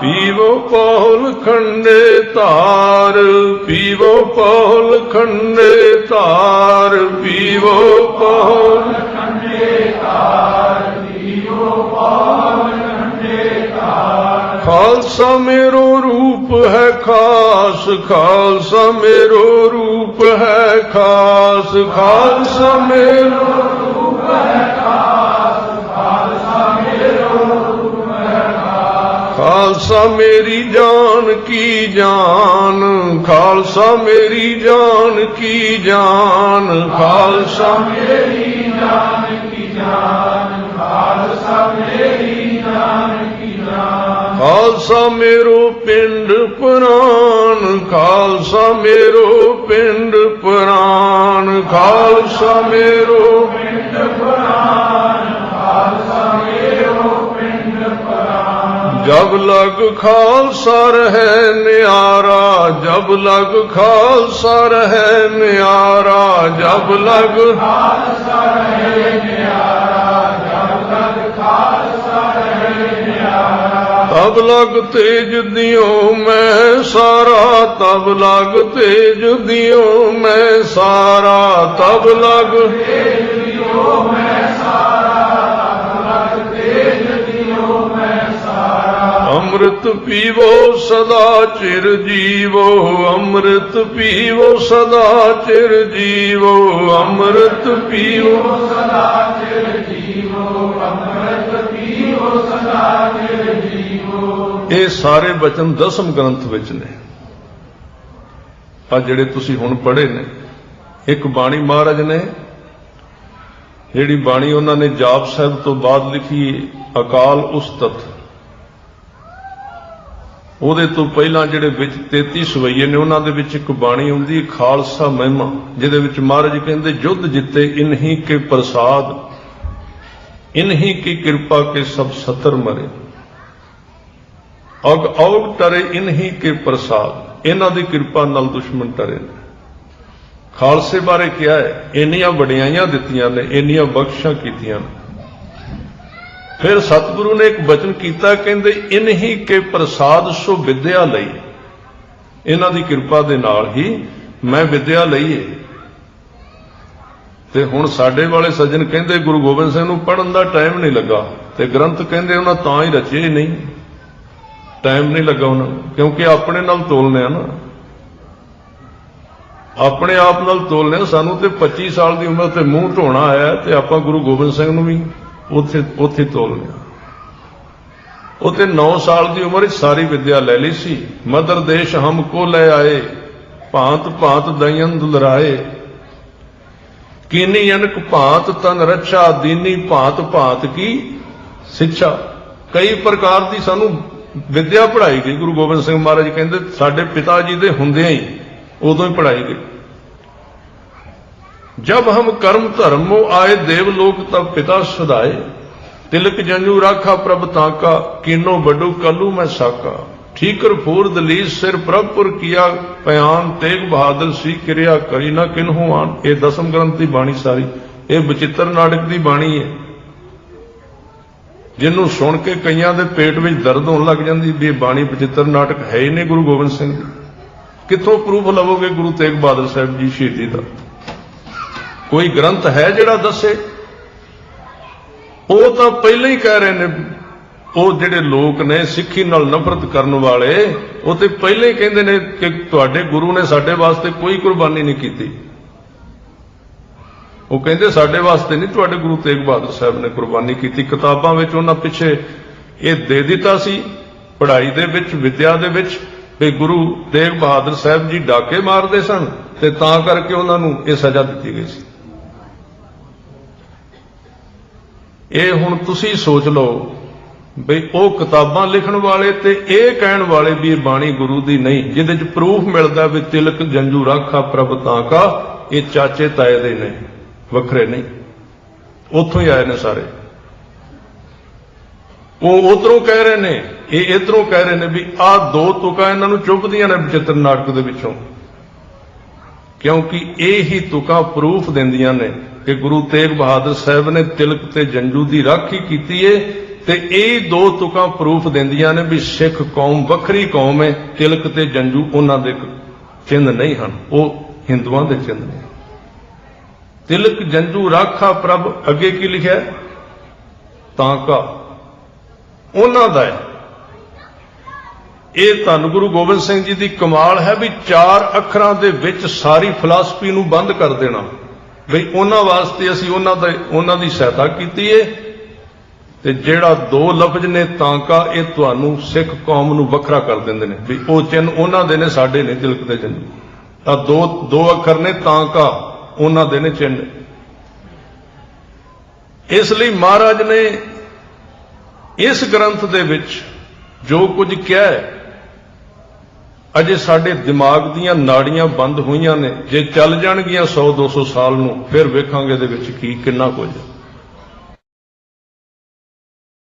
ਪੀਵੋ ਪੌਲ ਖੰਡੇ ਧਾਰ, ਪੀਵੋ ਪੌਲ ਖੰਡੇ ਧਾਰ, ਪੀਵੋ ਪੌਲ ਖਾਲਸਾ ਮੇਰੋ ਰੂਪ ਹੈ ਖਾਸ, ਖਾਲਸਾ ਮੇਰੋ ਰੂਪ ਹੈ ਖਾਸ, ਖਾਲਸਾ ਮੇਰੋ ਖਾਲਸਾ ਮੇਰੀ ਜਾਨ ਕੀ ਜਾਨ? ਖਾਲਸਾ ਮੇਰੀ ਜਾਨ ਕੀ ਜਾਨ? ਖਾਲਸਾ ਖਾਲਸਾ ਮੇਰੋ ਪਿੰਡ ਪੁਰਾਨ ਖਾਲਸਾ ਮੇਰੋ ਪਿੰਡ ਪੁਰਾਨ। ਖਾਲਸਾ ਮੇਰੋ ਪਿੰਡ ਪੁਰਾਨ। ਜਬ ਲਗ ਖਾਲਸਾ ਰਹਿ ਨਿਆਰਾ ਜਬ ਲਗ ਖਾਲਸਾ ਰਹਿ ਨਿਆਰਾ ਜਬ ਲਗ ਤਬ ਲਗ ਤੇਜ ਦਿਓ ਮੈਂ ਸਾਰਾ, ਤਬ ਲਗ ਤੇਜ ਦਿਓ ਮੈਂ ਸਾਰਾ, ਤਬ ਲਗ ਅੰਮ੍ਰਿਤ ਪੀਵੋ ਸਦਾ ਚਿਰ ਜੀਵੋ, ਅੰਮ੍ਰਿਤ ਪੀਵੋ ਸਦਾ ਚਿਰ ਜੀਵੋ, ਅੰਮ੍ਰਿਤ ਪੀਵੋ ਇਹ ਸਾਰੇ ਬਚਨ ਦਸਮ ਗ੍ਰੰਥ ਵਿੱਚ ਨੇ। ਆ ਜਿਹੜੇ ਤੁਸੀਂ ਹੁਣ ਪੜ੍ਹੇ ਨੇ, ਇੱਕ ਬਾਣੀ ਮਹਾਰਾਜ ਨੇ, ਜਿਹੜੀ ਬਾਣੀ ਉਹਨਾਂ ਨੇ ਜਾਪ ਸਾਹਿਬ ਤੋਂ ਬਾਅਦ ਲਿਖੀ, ਅਕਾਲ ਉਸਤਤ। ਉਹਦੇ ਤੋਂ ਪਹਿਲਾਂ ਜਿਹੜੇ ਵਿੱਚ 33 ਸਵਈਏ ਨੇ, ਉਹਨਾਂ ਦੇ ਵਿੱਚ ਇੱਕ ਬਾਣੀ ਹੁੰਦੀ ਹੈ, ਖਾਲਸਾ ਮਹਿਮਾ, ਜਿਹਦੇ ਵਿੱਚ ਮਹਾਰਾਜ ਕਹਿੰਦੇ ਯੁੱਧ ਜਿੱਤੇ ਇਨਹੀ ਕੇ ਪ੍ਰਸਾਦ, ਇਨਹੀ ਕੀ ਕਿਰਪਾ ਕੇ ਸਭ ਸਤਰ ਮਰੇ। ਅਗ ਔਗ ਟਰੇ ਇਨਹੀ ਕੇ ਪ੍ਰਸਾਦ, ਇਹਨਾਂ ਦੀ ਕਿਰਪਾ ਨਾਲ ਦੁਸ਼ਮਣ ਟਰੇ ਨੇ। ਖਾਲਸੇ ਬਾਰੇ ਕਿਹਾ ਹੈ, ਇੰਨੀਆਂ ਵਡਿਆਈਆਂ ਦਿੱਤੀਆਂ ਨੇ, ਇੰਨੀਆਂ ਬਖਸ਼ਾਂ ਕੀਤੀਆਂ ਨੇ। ਫਿਰ ਸਤਿਗੁਰੂ ਨੇ ਇੱਕ ਬਚਨ ਕੀਤਾ, ਕਹਿੰਦੇ, ਇਨਹੀ ਕੇ ਪ੍ਰਸਾਦ ਸੋ ਵਿਦਿਆ ਲਈ ਇਹਨਾਂ ਦੀ ਕਿਰਪਾ ਦੇ ਨਾਲ ਹੀ ਮੈਂ ਵਿਦਿਆ ਲਈ ਏ ਤੇ ਹੁਣ ਸਾਡੇ ਵਾਲੇ ਸੱਜਣ ਕਹਿੰਦੇ, ਗੁਰੂ ਗੋਬਿੰਦ ਸਿੰਘ ਨੂੰ ਪੜਨ ਦਾ ਟਾਈਮ ਨਹੀਂ ਲੱਗਾ। ਤੇ ਗ੍ਰੰਥ ਕਹਿੰਦੇ, ਉਹਨਾਂ ਤਾਂ ਹੀ ਰਚੇ ਹੀ ਨਹੀਂ। ਟਾਈਮ ਨਹੀਂ ਲੱਗਾ ਉਹਨਾਂ ਨੂੰ, ਕਿਉਂਕਿ ਆਪਣੇ ਨਾਲ ਤੋਲਨੇ ਆ ਨਾ। ਆਪਣੇ ਆਪ ਨਾਲ ਤੋਲਨੇ ਆ। ਸਾਨੂੰ ਤੇ 25 ਸਾਲ ਦੀ ਉਮਰ ਤੇ ਮੂੰਹ ਧੋਣਾ ਆਇਆ ਤੇ ਆਪਾਂ ਗੁਰੂ ਗੋਬਿੰਦ ਸਿੰਘ ਨੂੰ ਵੀ ਉੱਥੇ ਉੱਥੇ ਤੋਲ ਆ ਉਹ ਤੇ 9 ਸਾਲ ਦੀ ਉਮਰ ਵਿੱਚ ਸਾਰੀ ਵਿਦਿਆ ਲੈ ਲਈ ਸੀ। ਮਦਰ ਦੇਸ਼ ਹਮ ਕੋ ਲੈ ਆਏ, ਭਾਂਤ ਭਾਂਤ ਦਇਨ ਦੁਲਰਾਏ। ਕੀਨੀ ਅਨਕ ਭਾਂਤ ਤਨ ਰੱਛਾ, ਦੀਨੀ ਭਾਂਤ ਭਾਂਤ ਕੀ ਸਿੱਖਿਆ ਕਈ ਪ੍ਰਕਾਰ ਦੀ ਸਾਨੂੰ ਵਿਦਿਆ ਪੜ੍ਹਾਈ ਗਈ। ਗੁਰੂ ਗੋਬਿੰਦ ਸਿੰਘ ਮਹਾਰਾਜ ਕਹਿੰਦੇ, ਸਾਡੇ ਪਿਤਾ ਜੀ ਦੇ ਹੁੰਦਿਆਂ ਹੀ ਉਦੋਂ ਹੀ ਪੜ੍ਹਾਈ ਗਈ। ਜਬ ਹਮ ਕਰਮ ਧਰਮੋ ਆਏ ਦੇਵ ਲੋਕ ਤਬ ਪਿਤਾ ਸਦਾਏ। ਤਿਲਕ ਜੰਜੂ ਰਾਖਾ ਪ੍ਰਭ ਤਾਂਕਾ ਕੀਨੋ ਬਡੂ ਕਲੂ ਮੈਂ ਸਾਕਾ। ਠੀਕਰ ਫੂਰ ਦਲੀਸ ਸਿਰ ਪ੍ਰਭਪੁਰ ਕੀਆ ਪਿਆਨ ਤੇਗ ਬਹਾਦਰ ਸੀ ਕਿਰਿਆ ਕਰੀ ਨਾ ਕਿਨਹੂ ਆਨ। ਇਹ ਦਸਮ ਗ੍ਰੰਥ ਦੀ ਬਾਣੀ ਸਾਰੀ। ਇਹ ਬਚਿੱਤਰ ਨਾਟਕ ਦੀ ਬਾਣੀ ਹੈ ਜਿਹਨੂੰ ਸੁਣ ਕੇ ਕਈਆਂ ਦੇ ਪੇਟ ਵਿੱਚ ਦਰਦ ਹੋਣ ਲੱਗ ਜਾਂਦੀ, ਵੀ ਇਹ ਬਾਣੀ ਬਚਿੱਤਰ ਨਾਟਕ ਹੈ ਹੀ ਨਹੀਂ ਗੁਰੂ ਗੋਬਿੰਦ ਸਿੰਘ ਦੀ। ਕਿੱਥੋਂ ਪ੍ਰੂਫ ਲਵੋਗੇ ਗੁਰੂ ਤੇਗ ਬਹਾਦਰ ਸਾਹਿਬ ਜੀ ਸ਼ਹੀਦੀ ਦਾ? ਕੋਈ ਗ੍ਰੰਥ ਹੈ ਜਿਹੜਾ ਦੱਸੇ? ਉਹ ਤਾਂ ਪਹਿਲਾਂ ਹੀ ਕਹਿ ਰਹੇ ਨੇ, ਉਹ ਜਿਹੜੇ ਲੋਕ ਨੇ ਸਿੱਖੀ ਨਾਲ ਨਫ਼ਰਤ ਕਰਨ ਵਾਲੇ, ਉਹ ਤੇ ਪਹਿਲਾਂ ਹੀ ਕਹਿੰਦੇ ਨੇ ਕਿ ਤੁਹਾਡੇ ਗੁਰੂ ਨੇ ਸਾਡੇ ਵਾਸਤੇ ਕੋਈ ਕੁਰਬਾਨੀ ਨਹੀਂ ਕੀਤੀ। ਉਹ ਕਹਿੰਦੇ ਸਾਡੇ ਵਾਸਤੇ ਨਹੀਂ, ਤੁਹਾਡੇ ਗੁਰੂ ਤੇਗ ਬਹਾਦਰ ਸਾਹਿਬ ਨੇ ਕੁਰਬਾਨੀ ਕੀਤੀ। ਕਿਤਾਬਾਂ ਵਿੱਚ ਉਹਨਾਂ ਪਿੱਛੇ ਇਹ ਦੇ ਦਿੱਤਾ ਸੀ, ਪੜ੍ਹਾਈ ਦੇ ਵਿੱਚ, ਵਿਦਿਆ ਦੇ ਵਿੱਚ, ਵੀ ਗੁਰੂ ਤੇਗ ਬਹਾਦਰ ਸਾਹਿਬ ਜੀ ਡਾਕੇ ਮਾਰਦੇ ਸਨ ਤੇ ਤਾਂ ਕਰਕੇ ਉਹਨਾਂ ਨੂੰ ਇਹ ਸਜ਼ਾ ਦਿੱਤੀ ਗਈ ਸੀ। ਇਹ ਹੁਣ ਤੁਸੀਂ ਸੋਚ ਲਓ ਬਈ ਉਹ ਕਿਤਾਬਾਂ ਲਿਖਣ ਵਾਲੇ ਤੇ ਇਹ ਕਹਿਣ ਵਾਲੇ ਵੀ ਇਹ ਬਾਣੀ ਗੁਰੂ ਦੀ ਨਹੀਂ, ਜਿਹਦੇ ਚ ਪ੍ਰੂਫ ਮਿਲਦਾ ਵੀ ਤਿਲਕ ਜੰਜੂ ਰਾਖਾ ਪ੍ਰਭ ਤਾਂ ਕਾ, ਇਹ ਚਾਚੇ ਤਾਏ ਦੇ ਨੇ, ਵੱਖਰੇ ਨਹੀਂ। ਉੱਥੋਂ ਹੀ ਆਏ ਨੇ ਸਾਰੇ। ਉਹ ਉਧਰੋਂ ਕਹਿ ਰਹੇ ਨੇ, ਇਹ ਇਧਰੋਂ ਕਹਿ ਰਹੇ ਨੇ ਵੀ ਆਹ ਦੋ ਤੁਕਾਂ ਇਹਨਾਂ ਨੂੰ ਚੁੱਭਦੀਆਂ ਨੇ ਬਚਿੱਤਰ ਨਾਟਕ ਦੇ ਵਿੱਚੋਂ। ਕਿਉਂਕਿ ਇਹ ਹੀ ਤੁਕਾਂ ਪ੍ਰੂਫ ਦਿੰਦੀਆਂ ਨੇ। ਕਿ ਗੁਰੂ ਤੇਗ ਬਹਾਦਰ ਸਾਹਿਬ ਨੇ ਤਿਲਕ ਤੇ ਜੰਜੂ ਦੀ ਰਾਖੀ ਕੀਤੀ ਏ ਤੇ ਇਹ ਦੋ ਤੁਕਾਂ ਪ੍ਰੂਫ ਦਿੰਦੀਆਂ ਨੇ ਵੀ ਸਿੱਖ ਕੌਮ ਵੱਖਰੀ ਕੌਮ ਹੈ ਤਿਲਕ ਤੇ ਜੰਜੂ ਉਹਨਾਂ ਦੇ ਚਿੰਨ੍ਹ ਨਹੀਂ ਹਨ, ਉਹ ਹਿੰਦੂਆਂ ਦੇ ਚਿੰਨ੍ਹ ਨੇ। ਤਿਲਕ ਜੰਜੂ ਰਾਖਾ ਪ੍ਰਭ ਅੱਗੇ ਕੀ ਲਿਖਿਆ ਹੈ? ਤਾਂ ਕਾ। ਉਹਨਾਂ ਦਾ ਹੈ। ਇਹ ਧੰਨ ਗੁਰੂ ਗੋਬਿੰਦ ਸਿੰਘ ਜੀ ਦੀ ਕਮਾਲ ਹੈ ਵੀ ਚਾਰ ਅੱਖਰਾਂ ਦੇ ਵਿੱਚ ਸਾਰੀ ਫਿਲਾਸਫੀ ਨੂੰ ਬੰਦ ਕਰ ਦੇਣਾ। ਵੀ ਉਹਨਾਂ ਵਾਸਤੇ ਅਸੀਂ ਉਹਨਾਂ ਦਾ ਉਹਨਾਂ ਦੀ ਸਹਾਇਤਾ ਕੀਤੀ ਏ ਤੇ ਜਿਹੜਾ ਦੋ ਲਫ਼ਜ਼ ਨੇ ਤਾਂਕਾ ਇਹ ਤੁਹਾਨੂੰ ਸਿੱਖ ਕੌਮ ਨੂੰ ਵੱਖਰਾ ਕਰ ਦਿੰਦੇ ਨੇ। ਵੀ ਉਹ ਚਿੰਨ ਉਹਨਾਂ ਦੇ ਨੇ, ਸਾਡੇ ਨੇ, ਤਿਲਕ ਦੇ ਜੰਜੂ ਤਾਂ ਦੋ ਦੋ ਅੱਖਰ ਨੇ ਤਾਂਕਾ ਉਹਨਾਂ ਦੇ ਨੇ ਚਿੰਨ ਇਸ ਲਈ ਮਹਾਰਾਜ ਨੇ ਇਸ ਗ੍ਰੰਥ ਦੇ ਵਿੱਚ ਜੋ ਕੁਝ ਕਿਹਾ ਹੈ ਅਜੇ ਸਾਡੇ ਦਿਮਾਗ ਦੀਆਂ ਨਾੜੀਆਂ ਬੰਦ ਹੋਈਆਂ ਨੇ। ਜੇ ਚੱਲ ਜਾਣਗੀਆਂ 100 200 ਸਾਲ ਨੂੰ, ਫਿਰ ਵੇਖਾਂਗੇ ਇਹਦੇ ਵਿੱਚ ਕੀ ਕਿੰਨਾ ਕੁਝ। ਹੈ